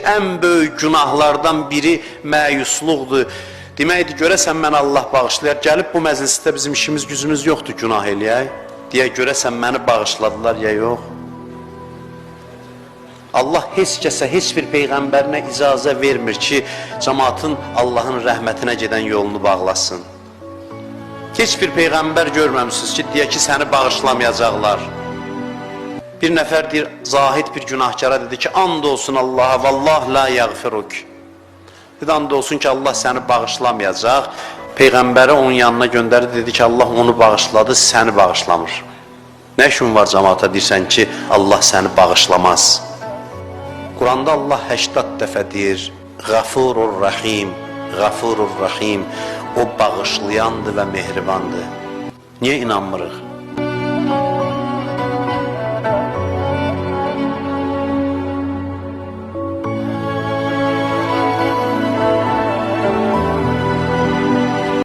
ən böyük günahlardan biri məyusluqdur. Deməkdir, görəsən mən Allah bağışlayar. Gəlib bu məclisdə bizim işimiz gücümüz yoxdur günah eləyək. Deyə görəsən məni bağışladılar ya yox. Allah heç kəsə, heç bir peyğəmbərinə icazə vermir ki, cəmaatın Allahın rəhmətinə gedən yolunu bağlasın. Heç bir peyğəmbər görməmisiniz ki, deyə ki, səni bağışlamayacaqlar. Bir nəfər deyir, zahid bir günahkara dedi ki, and olsun Allaha, vallah la yəğfiruk. Dedi, and olsun ki, Allah səni bağışlamayacaq. Peyğəmbəri onun yanına göndərdi, dedi ki, Allah onu bağışladı, səni bağışlamır. Nə işin var cəmaata deyirsən ki, Allah səni bağışlamaz. Quranda Allah 80 dəfə deyir,Ğafurur Rahim,Ğafurur Rahim. O bağışlayandır və mehribandır. Niyə inanmırıq?